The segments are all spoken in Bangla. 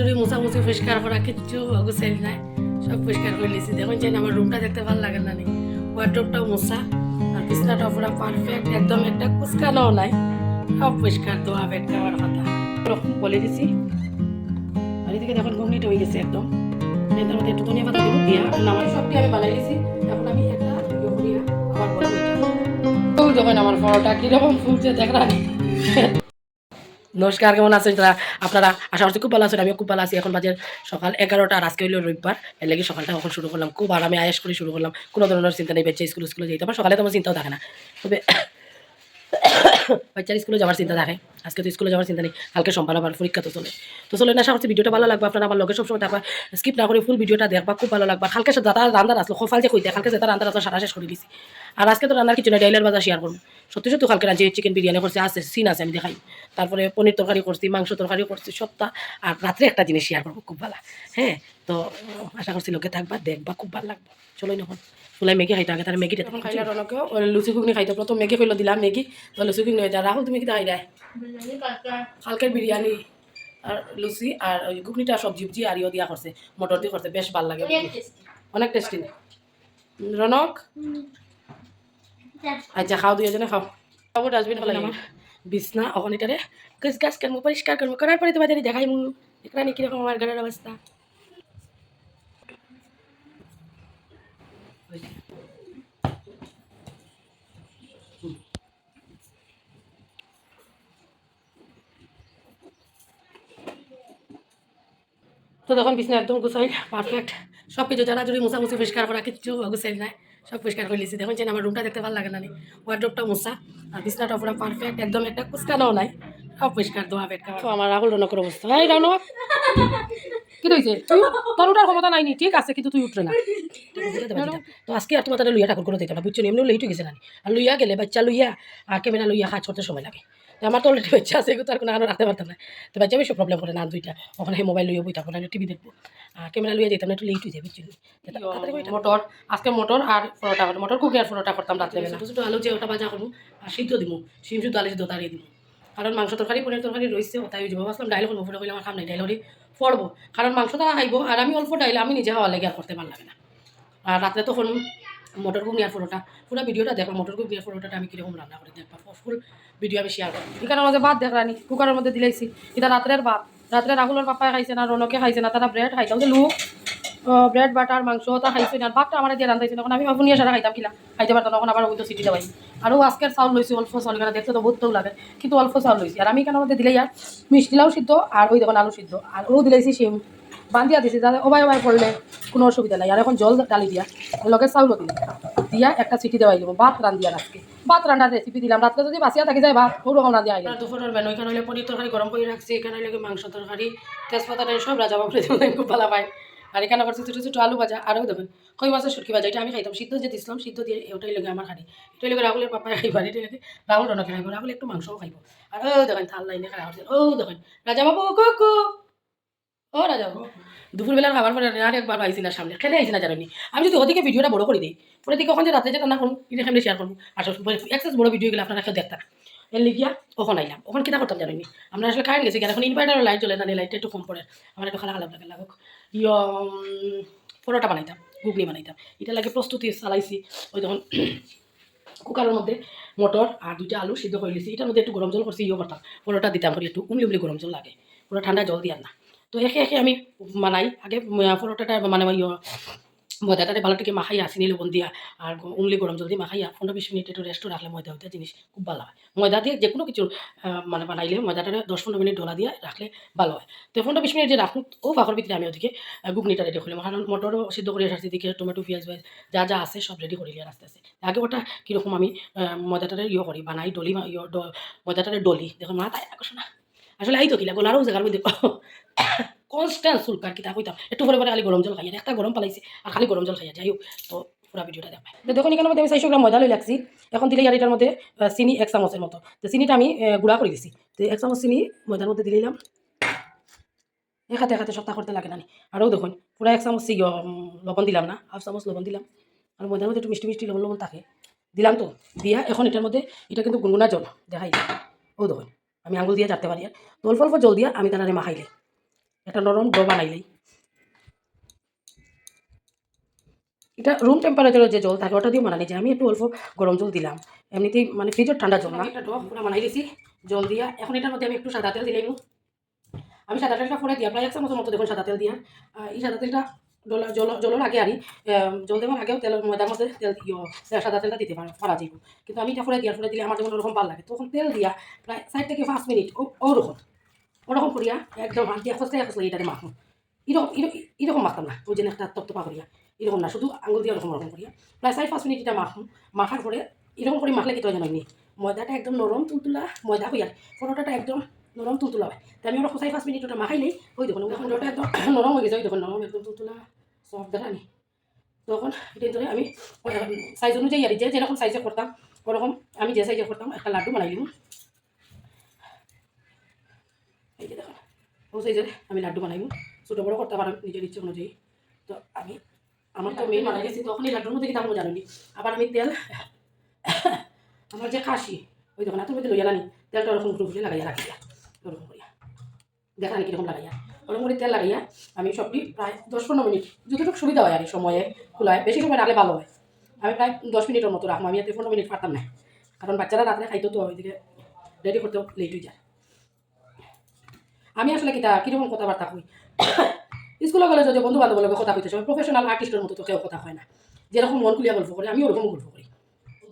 জুড়ি মুছামুছি পরিষ্কার করা কিচ্ছু গুছাইল নাই, সব পরিষ্কার করে নিয়েছি দেখুন যে আমার রুমটা দেখতে ভালো লাগে না ওয়ার্ড্রোপটাও মোছা, আর বিছনাটাও পুরো পারফেক্ট একদম একটা কুচকানো নাই। সব পরিষ্কার দোয়া বেড খাওয়ার কথা বলে দিছি। আর এদিকে দেখুন ঘুমনিটা হয়ে গেছে একদম। এটার মধ্যে একটু ধনিয়া পাতা দিব। দিয়া আমার সবটি আমি বানাই দিয়েছি এখন আমি একটা ইয়ে আমার দেখুন আমার ফুলছে দেখলাম নমস্কার, কেমন আছেন তারা? আপনারা আশা করছি খুব ভালো আছেন, আমিও খুব ভালো আছি। এখন বাজে সকাল এগারোটা আর আজকে হইল রবিবার। এর লাগে সকালটা এখন শুরু করলাম, খুব আরামে আয়াস করে শুরু করলাম। কোনো ধরনের চিন্তা নেই, বাচ্চা স্কুল স্কুলে যেতে আমার সকালে তোমার চিন্তাও থাকে না। তবে বাচ্চার স্কুলে যাওয়ার চিন্তা থাকে, আজকে তো স্কুলে যাওয়ার চিন্তা নেই, কালকে সোমবার আবার পরীক্ষা তো চলে। তো চলে না আশা করছি ভিডিওটা ভালো লাগবে, আপনারা আমার লগে সবসময় দেখবা স্কিপ না করে ফুল ভিডিওটা দেখবা, খুব ভালো লাগবে। কালকে সে দাদা রান্দার আসলো সফাল যে কইতে, কালকে যেটা রান্দার আসলো, সারা শেষ করে দিছি। আর আজকে তো রান্নার কিছু না, ডাইলের বাজার শেয়ার করব। সত্যি সত্যি কালকে রাঁধছি চিকেন বিরিয়ানি করছি, আছে সিন আছে, আমি দেখাই। তারপরে পনির তরকারি করছি মাংস তরকারিও করছি সপ্তাহ আর রাত্রে একটা জিনিস শেয়ার করব খুব ভালো। হ্যাঁ তো আশা করছি লোকে থাকবা দেখবা খুব ভালো লাগবে। চলোই নখন চুলাই মেগি খাইতো আগে তার মেগি তখন খাইলে রনকেও লুচি ঘুগনি খাইতো প্রথম মেগি কইলো দিলাম মেগি তো লুচি ঘুগনি হয়ে যায় রাহুল তুমি কি খাই দেয় কালকের বিরিয়ানি আর লুচি আর ওই ঘুগনিটা সবজি উবজি আর ইয়ে দিয়া করছে মটর দিয়ে করছে বেশ ভালো লাগে অনেক টেস্টি রনক? আচ্ছা খাও দুই জনে খাও। খাব ডাস্টবিন ফেলাই আমার বিছনা ওখানে এটারে গাছ গাছ করব পরিষ্কার করব করার পরে তোমাদের দেখাই মু এখানে কীরকম, আমার ঘরের অবস্থা। তো তখন বিছনা একদম গুছাই পারফেক্ট সব কিছু যারা জুড়ি মুছামুছি, পরিষ্কার করা, কিচ্ছু গুছাই নাই সব পরিষ্কার করে নিয়েছি। দেখুন আমার রুমটা দেখতে ভালো লাগে না ওয়ার্ড্রোপটা মোছা আর বিছনাটা পুরো পারফেক্ট একদম একটা কুচকানোও নাই। সব পরিষ্কার দোয়া বেড খাওয়া তো আমার রাহুল রনকের অবস্থা। এই রানক কি রয়েছে তুই? তোর উঠার ক্ষমতা নাইনি ঠিক আছে কিন্তু তুই উঠরে না। তো আজকে আর তোমার তাহলে লুইয়া ঠাকুর করে দিতাম না। বুঝছ নি, এমনি লইটু গেছে না আর লুইয়া গেলে বাচ্চা লুইয়া আর ক্যামেরা লুইয়া কাজ করতে সময় লাগে। আমার তো অলরেডি বাচ্চা আছে এগুলো তো আর কোনো কারণে রাখতে পারতাম না তো বাচ্চা বেশি প্রবলেম করে না দুইটা। ওখানে মোবাইল লইয়া বইতাম না টিভি দেখব। আর ক্যামেরা লইয়া যেতাম না একটু লেট হয়ে নি? মটর আজকে মটর আর পরোটা করতাম মটর কুকি আর পরোটা করতাম রাত্রে বেলা। ছোটো ছোটো আলু যে ওটা ভাজা করব আর সিদ্ধ দিব সিম শুদ্ধ আলু সিদ্ধ তাড়িয়ে দিব। কারণ মাংস তরকারি পনির তরকারি রয়েছে তাই যাব ভাবলাম ডাইল করব ফুটে করলে আমার খাম নাই ডাইল হলে পড়ব কারণ মাংস তারা খাইবো আর আমি অল্প ডাইল আমি নিজে খাওয়া লাগে আর করতে ভালো লাগে না। আর রাত্রে তখন মটর আর পরোটা। পুরো ভিডিওটা দেখো মটর আর পরোটাটা আমি কীরকম রান্না করে দেখবা। ফুল ভিডিও আমি শেয়ার করব। এখানের মধ্যে ভাত দেখ রানি কুকারের মধ্যে দিলাইছি এটা রাত্রের ভাত। রাত্রে রাহুলের পাপায় খাইছে না, রনকে খাইছে না, তারা ব্রেড খাইছে। লুক ব্রেড বাটার মাংস তা খাইছে না। ভাতটা আমার দিয়ে রান্ধাইছে তখন আমি ভাবুন সারা খাইতাম কিলা? খাইতে পারতাম তখন আবার ওই সিটি দেওয়াই আর ও আজকের চাউল লইছি, অল্প চাউল। কেন দেখতে তো বহুত লাগে। কিন্তু অল্প চাউল লইছি। আর আমি কেন মধ্যে দিলে আর মিষ্টিলাও সিদ্ধ, আর ওই দেখুন আলু সিদ্ধ। আর ও দিলাইছি শিম। বান্ধিয়া দিছি, যাতে ওবাই ওবাই পড়লে কোনো অসুবিধা নাই। আর এখন জল ডালি দিয়া, লগে চাউলও দিলাম দিয়া একটা সিটি দেওয়াই দিব ভাত রান্ধিয়া আজকে। ভাত রান্নার রেসিপি দিলাম, রাত্রে যদি বাঁচিয়া থাকি যায় ভাত ওরকম রান্ধিয়া আইলাম দুপুরের মেনু এখানে হলে পনির তরকারি, গরম করে রাখছি, এখানে হলে মাংস তরকারি, তেজপাতা সব রাজা বাবুরে দেবেন খুব ভালো পায়। আর এখানে আবার ছোটো ছোটো আলু ভাজা, আরও দেবেন কই মাছের শুটকি ভাজা, এটা আমি খাইতাম, সিদ্ধ যে দিছিলাম, সিদ্ধ দিয়ে ওটাই লেগে আমার খানি এটাই লেগে রাহুলের পাপায় খাইবার এটা লেগে রাহুল রনকে খাইব, রাহুল একটু মাংসও খাইব। আর ও দেখেন, থাল লাইনে খাওয়া হচ্ছে ও দেখেন রাজা বাবু কুকু ও রাজা দুপুরবেলার খাবার পরে আর একবার পাইছি না সামনে। খেলে আইছি না? জানি আমি যদি ওদিকে ভিডিওটা বড় করে দিই, পরে দিকে ওখানে যে রাতে যেটা না করুন এটা সামনে শেয়ার করব আর এক্সেস বড় ভিডিও গেলে আপনারা কেউ দেখতেন এর লিগিয়া ওখানে আইলাম ওখানে কিনা করতাম জানি আমরা আসলে কারেন্ট গেছি এখন ইনভার্টারের লাইট চলে না লাইটটা একটু কম পড়ে আমার একটু খালা খারাপ লাগে লাগুক। ইয় পরোটা বানাইতাম, ঘুগনি বানাইতাম। এটা লাগে প্রস্তুতি চালাইছি। ওই তখন কুকারের মধ্যে মটর আর দুইটা আলু সিদ্ধ করে লিছি। এটার মধ্যে একটু গরম জল করছি ইয়ে করতাম পরোটা দিতাম করি একটু উমলি উমলি গরম জল লাগে। পুরো ঠান্ডা জল দিয়ার না। তো একে একে আমি বানাই আগে পরোটাটা মানে ময়দাটাতে ভালো থেকে মাখাইয়া চিনি লবণ দিয়া। আর উমলি গরম জল দিয়ে মাখাইয়া পনেরো বিশ মিনিট একটু রেস্টও রাখলে ময়দা হইতে জিনিস খুব ভালো হয়। ময়দা দিয়ে যে কোনো কিছু মানে বানাইলে ময়দাটা দশ পনেরো মিনিট ডলা দিয়ে রাখলে ভালো হয়। তো পনেরো বিশ মিনিট যে রাখুন ও ফাঁকর ভিতরে আমি ওদিকে আহ, ঘুগনিটা রেডি করলাম কারণ মটরও সিদ্ধ করে আসছি দিকে টমেটো পেঁয়াজ পেঁয়াজ যা যা আছে সব রেডি করে নিয়ে আস্তে আস্তে আগে ওটা কীরকম আমি ময়দাটারে ইয়ে করি বানাই ডলি ময়দাটারে ডলি দেখুন মা তাই আকর্ষণ আসলে এই তো কিলা গোলারও জায়গার মধ্যে কনস্ট্যান্ট চুলকার কিতা কইতাম একটু পরে পরে খালি গরম জল খাইয়া একটা গরম পালাইছে, আর খালি গরম জল খাইয়া যাই হোক, তো পুরো ভিডিওটা দেখায় তো দেখুন এখানে মধ্যে আমি চারশো গ্রাম ময়দা লই লাগছি। এখন দিলে আর এটার মধ্যে চিনি এক চামচের মতো। তো চিনিটা আমি গুঁড়া করে দিছি। তো এক চামচ চিনি ময়দার মধ্যে দিলাম এক হাতে এক হাতে সপ্তাহ করতে লাগে না। আরও দেখুন পুরো এক চামচ লবণ দিলাম না, হাফ চামচ লবণ দিলাম। আর ময়দার মধ্যে একটু মিষ্টি মিষ্টি লবণ লবণ থাকে। দিলাম তো। দিয়া, এখন এটার মধ্যে, এটা কিন্তু গুনগুনা জল। দেখাই ও দেখুন, আমি আঙুল দিয়ে চাটতে পারি আর অল্প অল্প জল দিয়া, আমি তারা মাখাইলে একটা নরম ডো বানাইলেই। এটা রুম টেম্পারেচারের যে জল থাকে, ওটা দিয়ে বানানি যায় আমি একটু অল্প গরম জল দিলাম। এমনিতেই মানে ফ্রিজের ঠান্ডা জল না। একটা ডো পুরো বানাই দিয়েছি জল দিয়া। এখন এটার মধ্যে আমি একটু সাদা তেল দিলাম আমি সাদা তেলটা পরে দিয়া, প্রায় এক চামচের মতো দেখুন সাদা তেল দিয়া। এই সাদা তেলটা জল জল, জলের আগে আরই জল দেওয়ার আগেও তেল, ময়দার মধ্যে তেল সাদা তেলটা দিতে পারা পারা যাইব। কিন্তু আমি এটা পরে দিয়ার পরে দিলে আমার যেমন ওরকম ভালো লাগে। তখন তেল দিয়া প্রায় চার থেকে পাঁচ মিনিট ওরকম ওরকম করিয়া একদম হাত দিয়া খসলে খসলে এটাতে মাখো। এরকম, এরকম- মাখতাম না। ওই যে একটা তপ্তপা করিয়া। এরকম না, শুধু আঙুল দিয়ে ওরকম ওরকম করিয়া। প্রায় চার, পাঁচ মিনিট এটা মাখুন মাখার পরে এরকম করে মাখলে কি তো জানাইনি ময়দাটা একদম নরম তুলতুলা ময়দা হইয়ার পরোটাটা একদম নরম তুলতুলা হয়। তাই আমি ওরকম চার, পাঁচ মিনিট ওটা মাখাই নেই। ওই দেখুন এখন ওটা একদম নরম হয়ে গেছে। ওই দেখুন, নরম একদম তুলতুলা সফট দেখানি তখন এটা ধরে আমি সাইজ অনুযায়ী আর যে যেরকম সাইজে করতাম, ওরকম আমি যে সাইজে করতাম, একটা লাড্ডু বানাই দিব এই যে দেখুন ও সাইজের আমি লাড্ডু বানাইব। ছোটো বড়ো করতে পারো, নিজের ইচ্ছে অনুযায়ী। তো আমি আমার তো মেয়ে বানাই গেছি তখন এই লাড্ডুর মধ্যে কিন্তু আমি জানি আবার আমি তেল আমার যে খাসি, ওই দেখুন এত মধ্যে লইয়া জানি তেলটা ওরকম ঘুরে ঘুরে লাগাইয়া রাখিয়া, ওরকম করিয়া। দেখানি কীরকম লাগাইয়া। ওরকম করে তেল লাগাইয়া আমি সবটি প্রায় দশ পনেরো মিনিট যতটুকু সুবিধা হয় আর সময়ে খোলায়। বেশি সময় রাখলে ভালো হয়। আমি প্রায় দশ মিনিটের মতো রাখব, আমি এতে পনেরো মিনিট পারতাম না। কারণ বাচ্চারা রাত্রে খাইতো তো, ওইদিকে রেডি করতেও লেট হয়ে যায়। আমি আসলে কিতা কীরকম কথাবার্তা কই? স্কুলে কলেজে যে বন্ধু বান্ধবের লগে কথা কইতে প্রফেশনাল আর্টিস্টের মতো তো কেউ কথা হয় না। যেরকম মন খুলিয়া গল্প করি আমি ওরকম গল্প করি।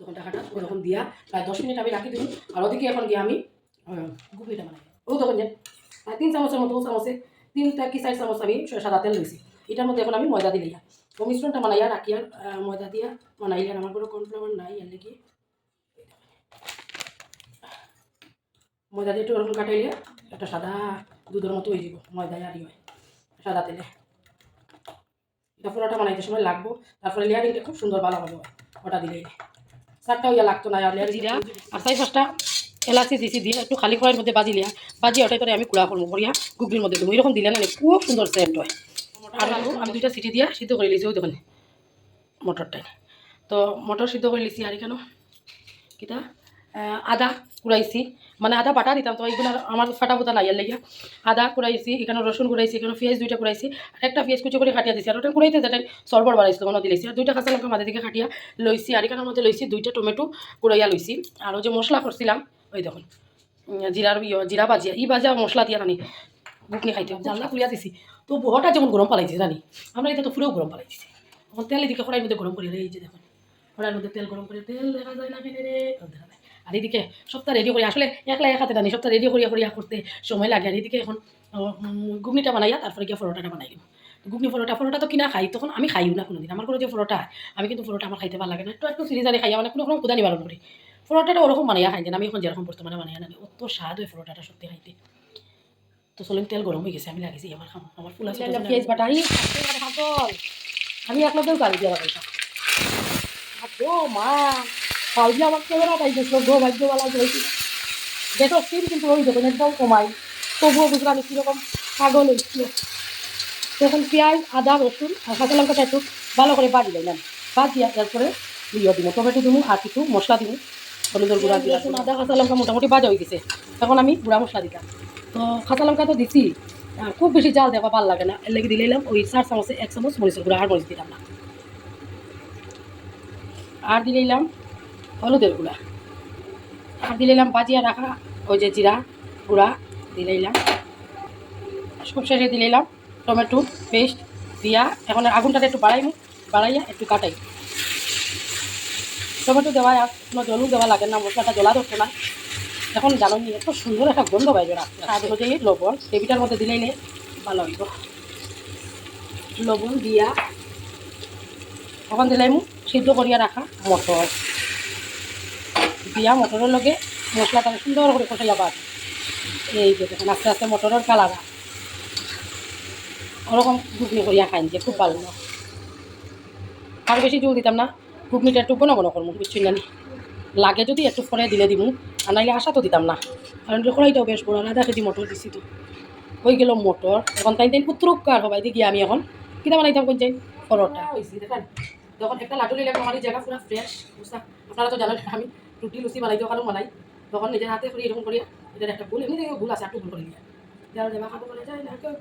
তখন টাকাটা ওরকম দিয়া প্রায় দশ মিনিট আমি রাখি দিই আর ওদিকে এখন দিয়ে আমি গুপিটা বানাই ও তখন যে তিন চামচের মতো চামচে তিনটা কি চার চামচ আমি সাদা তেল লইছি এটার মধ্যে এখন আমি ময়দা দিলাইয়া ও মিশ্রণটা বানাইয়া রাখি আর আহ, ময়দা দিয়া বানাইলে আমার কোনো কর্নফ্লাওয়ার নাই এর লেগে। ময়দা দিয়ে একটু ওরকম কাটাইলে একটা সাদা দুধের মতো হয়ে যাব ময়দা আরই হয় সাদা তেলে। এটা পুরোটা বানাইতে সময় লাগবো তারপরে লেয়ারিংটা খুব সুন্দর ভালো হবে ওটা দিলেই। চারটাও ইয়া লাগতো না আর লেয়ার জিরা? আর চাই পাঁচটা এলাচি দিছি দিয়ে একটু খালি কড়াইয়ের মধ্যে বাজি লিয়া বাজি ওটাই করে আমি কুড়া করব করিয়া গুগলির মধ্যে দেবো। এরকম দিলে না খুব সুন্দর সেন্ট হয়। আর আমি দুইটা সিটি দিয়া সিদ্ধ করে লিছি ওই দোকানে মটরটাই। তো মটর সিদ্ধ করে লিছি আর কেন? কিতা আদা কুড়াইছি। মানে আদা বাটা দিতাম, তো এইগুলো আমার ফাটা ফুটা লাইয়ার লাগিয়া। আদা কুড়াইছি, এখানে রসুন কুড়াইছি, এখানে পেঁয়াজ দুইটা কুড়াইছি, আর একটা পেঁয়াজ কুচি করে কাটিয়া দিছি। আর ওটা কুড়াইতে যেটা সরবর বাড়াইছিল কোনো দিলেছি আর দুইটা কাঁচা লঙ্কা মাঝে দিকে কাটিয়া লইছি, আর এখানের মধ্যে লইছি দুইটা টমেটো কুড়াইয়া লইছি। আর যে মশলা করছিলাম, ওই দেখুন জিরার জিরা বাজিয়া ই বাজা মশলা দিয়া রানি বুকনি খাইতে জানলা খুলিয়া দিছি। তো বহটা যেমন গরম পালাইছি জানি, আমরা এটা তো পুরো গরম পালাই দিছি এখন তেল এদিকে কড়াইয়ের মধ্যে গরম করি এই যে দেখুন, কড়াইয়ের মধ্যে তেল গরম করে, তেল দেখা যায় না আর এদিকে সপ্তাহ রেডি করি আসলে একলা এক হাতে জানি সপ্তাহ রেডি করিয়া করিয়া করতে সময় লাগে। আর এদিকে এখন ঘুগনিটা বানাইয়া তারপরে গিয়ে পরোটাটা বানাই দিব। ঘুগনি পরোটা পরোটা তো কিনা খাই তখন আমি খাইও না কোনোদিন। আমার কোনো যে পরোটা আমি কিন্তু পরোটা আমার খাইতে ভালো লাগে না। একটু একটু সিরিজারে খাইয়া মানে কোনো কোনো ক্ষুদা নিবারণ করি। পরোটাটা ওরকম বানাইয়া খাই যেন আমি এখন যেরকম বর্তমানে বানাইয়া নানি অত স্বাদ হয় পরোটাটা সত্যি খাইতে। তো চলুন তেল গরম হয়ে গেছে আমি লাগিয়েছি আমার খাম। আমার ফুল আছে পেঁয়াজ বাটা আমি এক লোকেও গাড়ি দিয়ে লাগাইতাম মা। কালকে আমার ক্যামেরা তাই দেখল গো ভাগ্যওয়ালা দেখো স্পিড কিন্তু ওই দেখুন একদম কমাই। তবুও বুঝলাম কীরকম পাগল হয়েছিল তখন পেঁয়াজ আদা রসুন আর কাঁচা লঙ্কাটা একটু ভালো করে বাড়ি দিলাম বাজিয়া তারপরে ইয়ে দিব টমেটো দিব আর কিছু মশলা দিব। হলুদের গুঁড়া দিয়ে রসুন আদা কাঁচা লঙ্কা মোটামুটি বাজা হয়ে গেছে। তখন আমি গুঁড়া মশলা দিতাম। তো কাঁচা লঙ্কা তো দিছি খুব বেশি জাল দেওয়া ভালো লাগে না। এর লেগে দিলাম ওই চার চামচে এক চামচ মরিচের গুঁড়া আর মরিচ দিলাম না। আর দিলাম হলুদের গুঁড়া। আর দিলাম বাজিয়া রাখা ওই যে জিরা গুঁড়া দিলে দিলাম সব শেষে এলাম টমেটো পেস্ট দিয়া এখন আগুনটাতে একটু বাড়াই বাড়াইয়া একটু কাটাই। টমেটো দেওয়া আর কোনো জলও দেওয়া লাগে না, মশলাটা জ্বলা ধরতো না। এখন জানো নি, এত সুন্দর একটা গন্ধ পাইবে স্বাদ অনুযায়ী লবণ গ্রেভিটার মধ্যে দিলেই ভালো হইব। লবণ দিয়া, এখন দিলাম সিদ্ধ করিয়া রাখা মটর। দিয়া মটরের লগে মশলাটা সুন্দর করে কষাইয়া বাদ এই যে দেখেন, আস্তে আস্তে মটরের কালার ওরকম ঘুগনি করিয়া খাইন যে খুব ভালো আর বেশি জল দিতাম না, ঘুগনিটা একটু ঘন ঘন করব বুঝছি জানি লাগে যদি একটু ফরে দিলে দিমু, আর নাইলে আশা তো দিতাম না। কারণ কড়াইটাও বেশ বড়, আলাদা কেজি মটর দিছি তো। হয়ে গেল মটর? এখন তাই তাই উত্তরকার হবাই দিয়ে আমি এখন। কিনা বানাইতাম কোন পরোটা। হয়েছি দেখেন, যখন একটা লাডু নিলে আমার জায়গা পুরো ফ্রেশ আপনারা তো জানেন আমি রুটি লুচি বানাই দিও কারণ বানাই তখন নিজের হাতে করি এরকম করি এটার একটা ভুল, এমনি ভুল আছে একটু ভুল করে নিয়ে যারা দেবা খাব বলে যায় না কেউ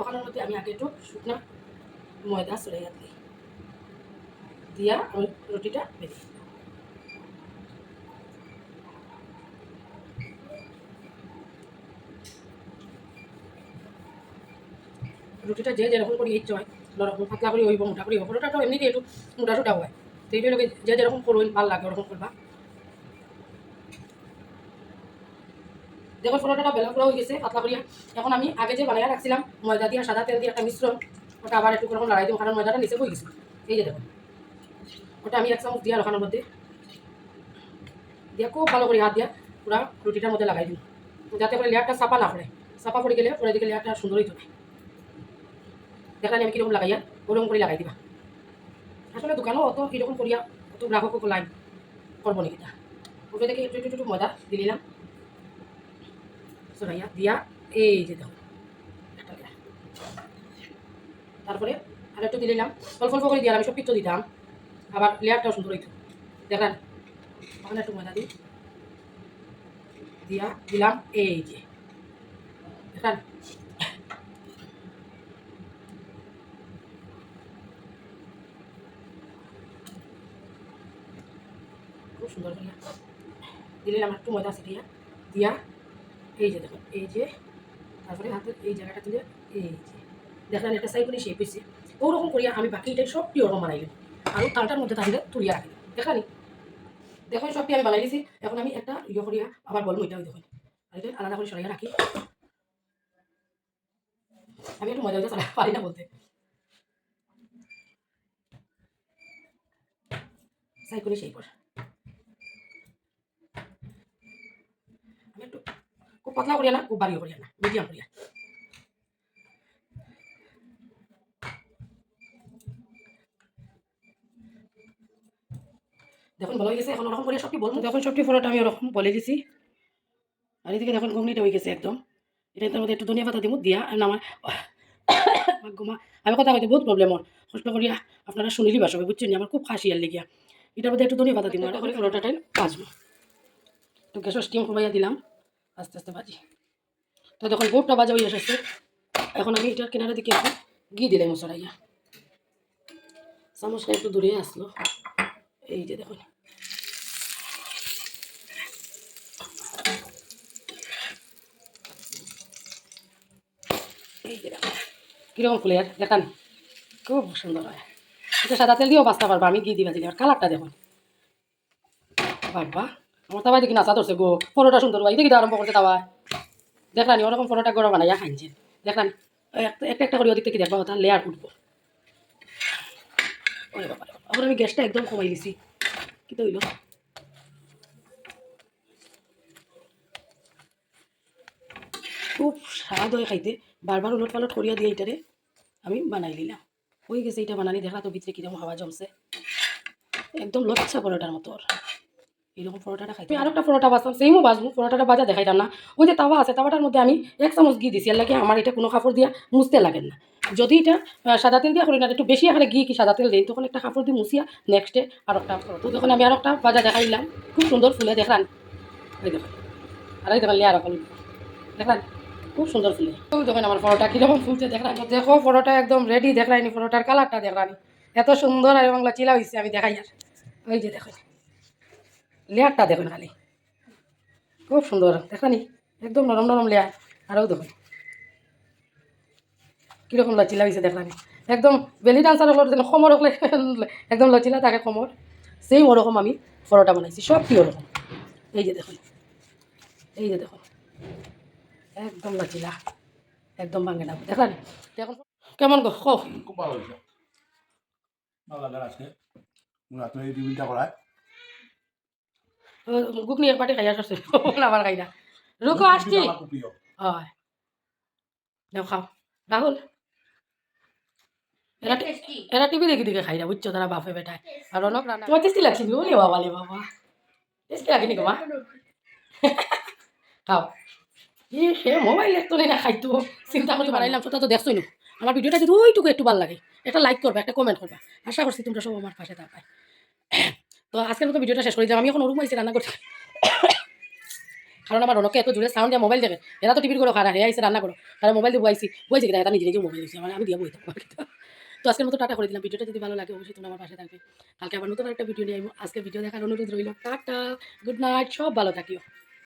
ওখানের মধ্যে আমি আগে একটু শুকনা ময়দা সরাইয়া দিই দিয়া, আমি রুটিটা দিই। রুটিটা যে যেরকম করে ইচ্ছে হয় নরকম পাতলা করে হইব মোটা করে পরোটাটাও এমনিতে একটু মোটা টোটা হয় তো এইটা লোকে যে যেরকম করবেন ভালো লাগে ওরকম করবা। দেখো পরোটাটা বেলা করা হয়ে গেছে, পাতলা করিয়া। এখন আমি আগে যে বানাইয়া রাখছিলাম, ময়দা দিয়া, সাদা তেল দিয়ে একটা মিশ্রণ, ওটা আবার একটু করে লড়াই দিব, কারণ ময়দাটা নিচে হয়ে গেছে। এই যে দেখো, ওটা আমি এক চামচ দিয়া ওখানের মধ্যে। দিয়া খুব ভালো করে হাত দিয়া পুরা রুটিটার মধ্যে লাগাই দিই যাতে করে লেয়ারটা চাপা না পড়ে। চাপা পড়ে গেলে পরে দিকে লেয়ারটা সুন্দরই থাকে দেখানি আমি কীরকম লাগাইয়া, ওরকম করে লাগাই দিবা। আসলে দোকানও অত কীরকম করিয়া অত গ্রাহকও লাইন করব নাকি ওটা দেখে একটু একটু ময়দা দিয়ে দিলাম সরাইয়া দিয়া, এই যে দেখো তারপরে আর একটু দিলাম অল্প অল্প করে দিয়ে আমি সব পিত্ত দিতাম। আবার লেয়ারটাও সুন্দর হইতো। দেখান ওখানে একটু ময়দা দিই দিয়া, দিলাম, এই যে। দেখান খুব সুন্দর করিয়া দিলে আমার একটু ময়দা ছিটিয়া দিয়া। এই যে দেখুন এই যে, তারপরে হাতের এই জায়গাটা দিলে এই যে। দেখলেন একটা করে শেপ হয়েছে ওরকম করিয়া আমি বাকিটাই সবটি ওরকম বানাইলাম। আর তালটার মধ্যে তাহলে তুলিয়া রাখি দেখানি দেখুন সবটি আমি বানাই দিয়েছি এখন আমি একটা ইয়ে করিয়া আবার বলব এটাও দেখুন আর এটা আলাদা করে সরাইয়া রাখি। আমি একটু মজা হতে পারি না বলতে। সাই করে সেই কর আমি একটু খুব পাতলা করিয়া না, খুব বাড়িও করিয়া না, মিডিয়াম করিয়া। দেখুন, ভালো হয়ে গেছে, এখন ওরকম করে সবটি সবটি আমি ওরকম বলে দিছি। আর এদিকে দেখুন, ঘুগনিটা হয়ে গেছে একদম। এটার মধ্যে একটু ধনিয়া পাতা দিব দিয়া আমার ঘুমা আমি কথা কইতে বহুত প্রবলেম ওর। কষ্ট করিয়া আপনারা শুনিলি বাসবে বুঝছেন আমার খুব খাসি আর লেগিয়া। এটার মধ্যে একটু ধনিয়া পাতা দিব আর করে পরোটাটাই একটু গ্যাসের স্টিম করবাইয়া দিলাম। আস্তে আস্তে ভাজি তো যখন বোটটা ভাজা হয়ে এসেছে, এখন আমি এটার কিনারে দিকে একটু ঘি দিলাম মশলাইয়া চামচটা একটু দূরে আসলো। এই যে দেখুন। কীরকম ফুলের দেখান। খুব সুন্দর হয়। এটা সাদা তেল দিয়েও বাঁচতে পারব। আমি ঘি দিবা দিলে আর কালারটা দেখুন। বাবা। আমার তাবাই দেখি নাচা ধরছে গো। পরোটা সুন্দর হয় দেখি আরম্ভ করতে তাওয়া দেখলানি ওরকম পরোটা গরম বানাইয়া খাইছেন দেখলানি একটা একটা করে ওদিক থেকে দেখবা তার লেয়ার উঠবো আবার আমি গ্যাসটা একদম কমাই দিছি। কি তো হইল খুব স্বাদ হয় খাইতে। বারবার উলট পালট করিয়া দিয়ে এটারে আমি বানাই নিলাম হয়ে গেছে এটা বানানি। দেখা তো ভিতরে কীরকম হাওয়া জমছে। একদম লচ্ছা পরোটার মতো ওর। এরকম পরোটাটা খাইতে আমি আরেকটা পরোটা বাঁচতাম সেইমও বাজবো পরোটাটা বাজা দেখাইতাম না। ওই যে তাওয়া আছে তাওয়াটার মধ্যে আমি এক চামচ ঘি দিছি আর লাগে আমার এটা কোনো কাপড় দিয়া মুছতে লাগেন না। যদি এটা সাদা তেল দিয়া করি না একটু বেশি আকারে ঘি কি সাদা তেল দিই তখন একটা কাপড় দিয়ে মুছিয়া নেক্সটে আর একটা তো তখন আমি আর একটা বাজা দেখাইলাম খুব সুন্দর ফুলে দেখলাম। এই দেখুন আর এই দেখুন লিয়া রকম দেখলাম খুব সুন্দর ফুলে। দেখুন আমার পরোটা কীরকম ফুলছে দেখলাম। দেখো পরোটা একদম রেডি দেখলাইনি পরোটার কালারটা দেখলানি এত সুন্দর আর এবং চিলা হয়েছে আমি দেখাই আর। ওই যে দেখুন লেয়ারটা দেখুন খালি। খুব সুন্দর দেখানি একদম নরম নরম লেয়ার। আরও দেখুন। কীরকম লচিলা হয়েছে দেখলানি একদম বেলি ডান্সার হলো যেন সমর হলে, একদম লচিলা থাকে সমর সেই ওরকম আমি পরোটা বানাইছি সব কি ওরকম এই যে দেখুন, এই যে দেখুন। একদম লচিলা একদম ভাঙে না? দেখলানি এখন কেমন গো? খুব ভালো হয়েছে ভালো আজকে রাত্রে টিফিনটা করায় গুগনি এক পাটি খাইয়া আসছে আবার খাই না রুকো আসছি হয়। নাও খাও। রাহুল এরা এরা টিভি দেখি দেখে খাই না বুঝছ তারা বাপে বেটায় আর অনক রান্না তোমার টেস্টি লাগছে নি বলি বাবা লে বাবা টেস্টি লাগেনি গো মা? খাও। ই সে মোবাইল একটু না খাইতো চিন্তা করে বানাইলাম সেটা তো দেখছোই না। আমার ভিডিওটা যদি ওইটুকু একটু ভালো লাগে। একটা লাইক করবা একটা কমেন্ট করবা আশা করছি তোমরা সব আমার পাশে থাকবে তো আজকে মতো ভিডিওটা শেষ করে দিলাম আমি এখন ওরকম হয়েছি রান্না করতে। কারণ আমার রনকে এত জোরে সাউন্ড দেয় মোবাইল দেখে, এরা তো টিভির করে খারাপ হে আইসে রান্না করো। তারা মোবাইল দিয়ে বইছি, বইছে কিনা এটা নিজে নিজে মোবাইল মানে আমি দিয়ে বই তো আজকের মতো টাটা করে দিলাম, ভিডিওটা যদি ভালো লাগে অবশ্যই তোমরা আমার পাশে থাকবে। কালকে আবার নতুন একটা ভিডিও নিয়ে। আজকে ভিডিও দেখার অনুরোধ রইল, টাটা গুড নাইট সব ভালো থাকিও।